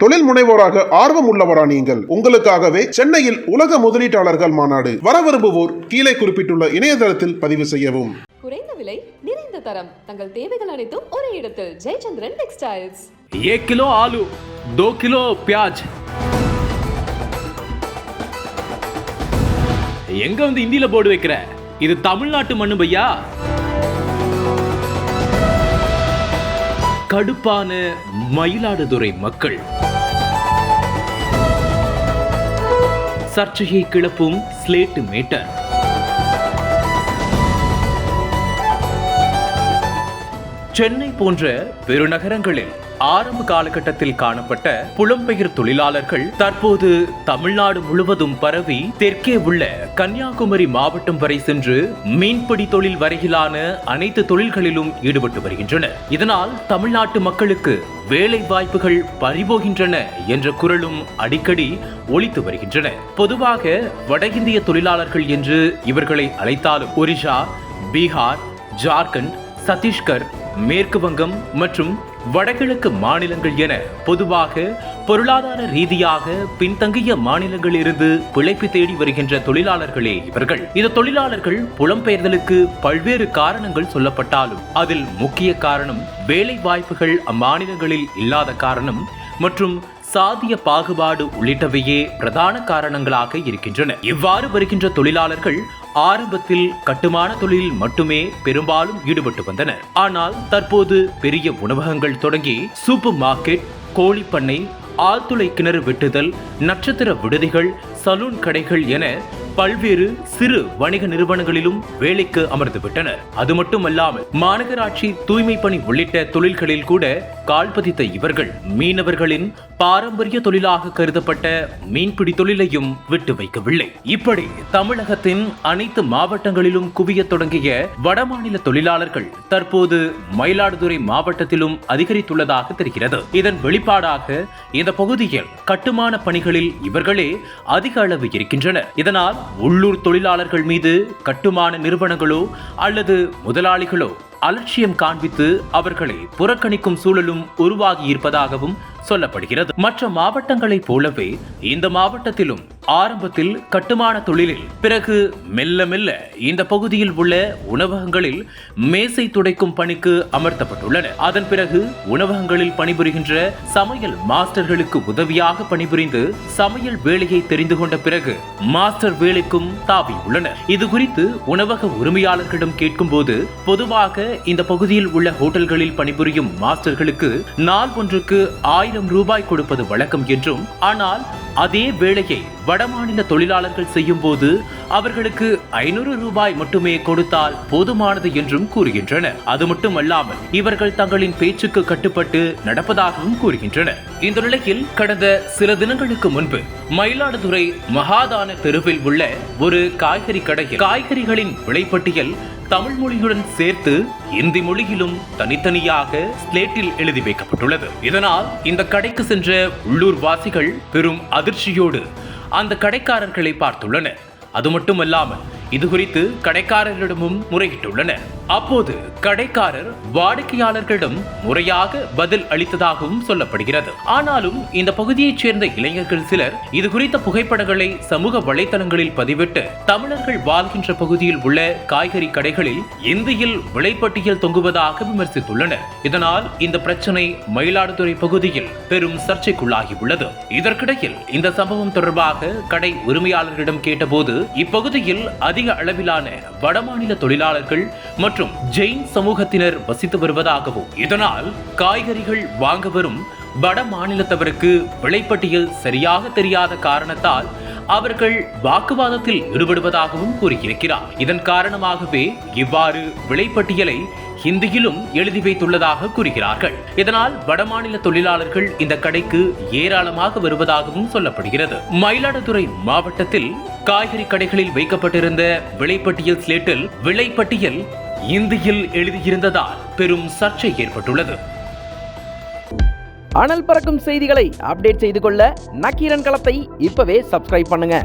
தொழில் முனைவோராக ஆர்வம் உள்ளவரா நீங்கள் உங்களுக்காகவே சென்னையில் உலக முதலீட்டாளர்கள் மாநாடு வர விரும்புவோர் கீழே குறிப்பிட்டுள்ள இணையதளத்தில் பதிவு செய்யவும் குறைந்த விலை நிறைந்த தரம் தங்கள் தேவைகள் அனைத்தும் ஒரே இடத்தில் ஜெயச்சந்திரன் டெக்ஸ்டைல்ஸ் एक किलो आलू दो किलो प्याज எங்க வந்து இந்தியில போர்டு வைக்கிற இது தமிழ்நாட்டு மண்ணு பையா கடுப்பான மயிலாடுதுறை மக்கள் சர்ச்சையை கிளப்பும் ஸ்லேட் மேட்டர். சென்னை போன்ற பெருநகரங்களில் ஆரம்ப காலகட்டத்தில் காணப்பட்ட புலம்பெயர் தொழிலாளர்கள் தற்போது தமிழ்நாடு முழுவதும் பரவி தெற்கே உள்ள கன்னியாகுமரி மாவட்டம் வரை சென்று மீன்பிடி தொழில் வரையிலான அனைத்து தொழில்களிலும் ஈடுபட்டு வருகின்றனர். இதனால் தமிழ்நாட்டு மக்களுக்கு வேலை வாய்ப்புகள் பறிபோகின்றன என்ற குரலும் அடிக்கடி ஒழித்து வருகின்றன. பொதுவாக வட இந்திய தொழிலாளர்கள் என்று இவர்களை அழைத்தாலும் ஒரிஷா பீகார் ஜார்க்கண்ட் சத்தீஸ்கர் மேற்கு வங்கம் மற்றும் வடகிழக்கு மாநிலங்கள் என பொதுவாக பொருளாதார ரீதியாக பின்தங்கிய மாநிலங்களிலிருந்து பிழைப்பு தேடி வருகின்ற தொழிலாளர்களே இவர்கள். இந்த தொழிலாளர்கள் புலம்பெயர்தலுக்கு பல்வேறு காரணங்கள் சொல்லப்பட்டாலும் அதில் முக்கிய காரணம் வேலை வாய்ப்புகள் அம்மாநிலங்களில் இல்லாத காரணம் மற்றும் சாதிய பாகுபாடு உள்ளிட்டவையே பிரதான காரணங்களாக இருக்கின்றன. இவ்வாறு வருகின்ற தொழிலாளர்கள் ஆரம்பத்தில் கட்டுமான தொழிலில் மட்டுமே பெரும்பாலும் ஈடுபட்டு வந்தனர் ஆனால் தற்போது பெரிய உணவகங்கள் தொடங்கி சூப்பர் மார்க்கெட் கோழிப்பண்ணை ஆழ்துளை கிணறு வெட்டுதல் நட்சத்திர விடுதிகள் சலூன் கடைகள் என பல்வேறு சிறு வணிக நிறுவனங்களிலும் வேலைக்கு அமர்ந்துவிட்டனர். அது மட்டுமல்லாமல் மாநகராட்சி தூய்மை பணி உள்ளிட்ட தொழில்களில் கூட கால் பதித்த இவர்கள் மீனவர்களின் பாரம்பரிய தொழிலாக கருதப்பட்ட மீன்பிடி தொழிலையும் விட்டு வைக்கவில்லை. இப்படி தமிழகத்தின் அனைத்து மாவட்டங்களிலும் குவியத் தொடங்கிய வடமாநில தொழிலாளர்கள் தற்போது மயிலாடுதுறை மாவட்டத்திலும் அதிகரித்துள்ளதாக தெரிகிறது. இதன் வெளிப்பாடாக இந்த பகுதியில் கட்டுமான பணிகளில் இவர்களே அதிக அளவு இருக்கின்றனர். இதனால் உள்ளூர் தொழிலாளர்கள் மீது கட்டுமான நிறுவனங்களோ அல்லது முதலாளிகளோ அலட்சியம் காண்பித்து அவர்களை புறக்கணிக்கும் சூழலும் உருவாகி இருப்பதாகவும் சொல்லப்படுகிறது. மற்ற மாவட்டங்களைப் போலவே இந்த மாவட்டத்திலும் ஆரம்பத்தில் கட்டுமான தொழிலில் பிறகு மெல்ல மெல்ல இந்த பகுதியில் உள்ள உணவகங்களில் மேசை துடைக்கும் பணிக்கு அமர்த்தப்பட்டுள்ளன. அதன் பிறகு உணவகங்களில் பணிபுரிகின்ற சமையல் மாஸ்டர்களுக்கு உதவியாக பணிபுரிந்து சமையல் வேலையை தெரிந்து கொண்ட பிறகு மாஸ்டர் வேலைக்கும் தாவியுள்ளனர் இது குறித்து உணவக உரிமையாளர்களிடம் கேட்கும்போது பொதுவாக இந்த பகுதியில் உள்ள ஹோட்டல்களில் பணிபுரியும் மாஸ்டர்களுக்கு நாள் ஒன்றுக்கு ஆயிரம் ரூபாய் கொடுப்பது வழக்கம் என்றும் ஆனால் அதே வேளையை வடமாநில தொழிலாளர்கள் செய்யும் போது அவர்களுக்கு ஐநூறு ரூபாய் மட்டுமே கொடுத்தால் போதுமானது என்றும் கூறுகின்றனர். அது மட்டுமல்லாமல் இவர்கள் தங்களின் பேச்சுக்கு கட்டுப்பட்டு நடப்பதாகவும் கூறுகின்றனர். இந்த நிலையில் கடந்த சில தினங்களுக்கு முன்பு மயிலாடுதுறை மகாதான தெருவில் உள்ள ஒரு காய்கறி கடையில் காய்கறிகளின் விலைப்பட்டியல் தமிழ் மொழியுடன் சேர்த்து இந்தி மொழியிலும் தனித்தனியாக ஸ்லேட்டில் எழுதி வைக்கப்பட்டுள்ளது. இதனால் இந்த கடைக்கு சென்ற உள்ளூர் வாசிகள் பெரும் அதிர்ச்சியோடு அந்த கடைக்காரர்களை பார்த்துள்ளனர். அது மட்டுமல்லாமல் இது குறித்து கடைக்காரர்களிடமும் முறையிட்டுள்ளனர் அப்போது கடைக்காரர் வாடிக்கையாளர்களிடம் முறையாக பதில் அளித்ததாகவும் சொல்லப்படுகிறது. ஆனாலும் இந்த பகுதியைச் சேர்ந்த இளைஞர்கள் சிலர் இது குறித்த புகைப்படங்களை சமூக வலைதளங்களில் பதிவிட்டு தமிழர்கள் வாழ்கின்ற பகுதியில் உள்ள காய்கறி கடைகளில் இந்தியில் விலைப்பட்டியல் தொங்குவதாக விமர்சித்துள்ளனர். இதனால் இந்த பிரச்சனை மயிலாடுதுறை பகுதியில் பெரும் சர்ச்சைக்குள்ளாகியுள்ளது. இதற்கிடையில் இந்த சம்பவம் தொடர்பாக கடை உரிமையாளர்களிடம் கேட்டபோது இப்பகுதியில் அதிக அளவிலான வடமாநில தொழிலாளர்கள் மற்றும் ஜெயின் சமூகத்தினர் வசித்து வருவதாகவும் இதனால் காய்கறிகள் வாங்க வரும் வட மாநிலத்தவருக்கு விலைப்பட்டியல் சரியாக தெரியாத காரணத்தால் அவர்கள் வாக்குவாதத்தில் ஈடுபடுவதாகவும் கூறியிருக்கிறார். இதன் காரணமாகவே இவ்வாறு விலைப்பட்டியலை ஹிந்தியிலும் எழுதி வைத்துள்ளதாக கூறுகிறார்கள். இதனால் வடமாநில தொழிலாளர்கள் இந்த கடைக்கு ஏராளமாக வருவதாகவும் சொல்லப்படுகிறது. மயிலாடுதுறை மாவட்டத்தில் காய்கறி கடைகளில் வைக்கப்பட்டிருந்த விலைப்பட்டியல் ஸ்லேட்டில் விலைப்பட்டியல் இந்தியில் எழுதியிருந்ததால் பெரும் சர்ச்சை ஏற்பட்டுள்ளது. அனல் பறக்கும் செய்திகளை அப்டேட் செய்து கொள்ள நக்கீரன் களத்தை இப்பவே சப்ஸ்கிரைப் பண்ணுங்க.